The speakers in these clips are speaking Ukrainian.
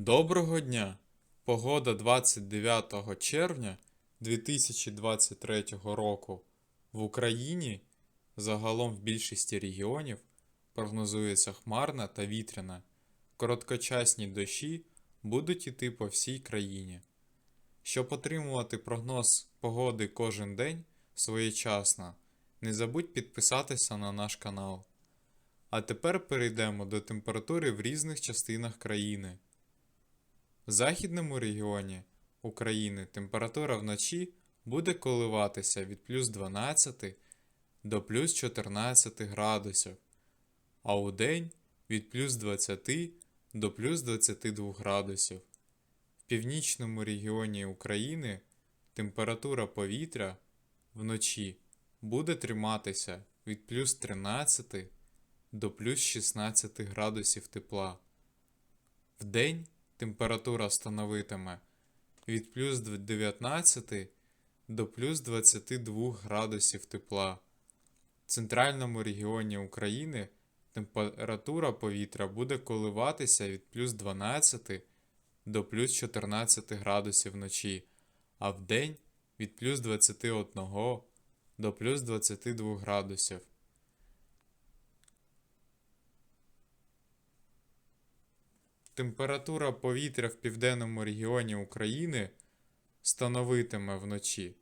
Доброго дня! Погода 29 червня 2023 року в Україні загалом в більшості регіонів прогнозується хмарна та вітряна. Короткочасні дощі будуть іти по всій країні. Щоб отримувати прогноз погоди кожен день своєчасно, не забудь підписатися на наш канал. А тепер перейдемо до температури в різних частинах країни. В західному регіоні України температура вночі буде коливатися від плюс 12 до плюс 14 градусів, а у день від плюс 20 до плюс 22 градусів. В північному регіоні України температура повітря вночі буде триматися від плюс 13 до плюс 16 градусів тепла. Вдень температура становитиме від плюс 19 до плюс 22 градусів тепла. В центральному регіоні України температура повітря буде коливатися від плюс 12 до плюс 14 градусів вночі, а вдень від плюс 21 до плюс 22 градусів. Температура повітря в південному регіоні України становитиме вночі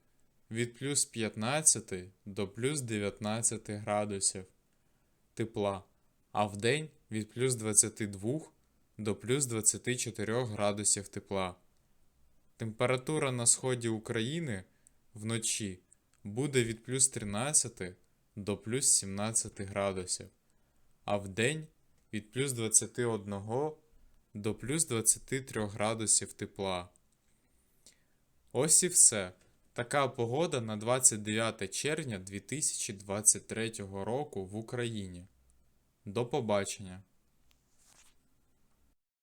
від плюс 15 до плюс 19 градусів тепла, а вдень від плюс 22 до плюс 24 градусів тепла. Температура на сході України вночі буде від плюс 13 до плюс 17 градусів, а вдень від плюс 21 до плюс 23 градусів тепла. Ось і все. Така погода на 29 червня 2023 року в Україні. До побачення!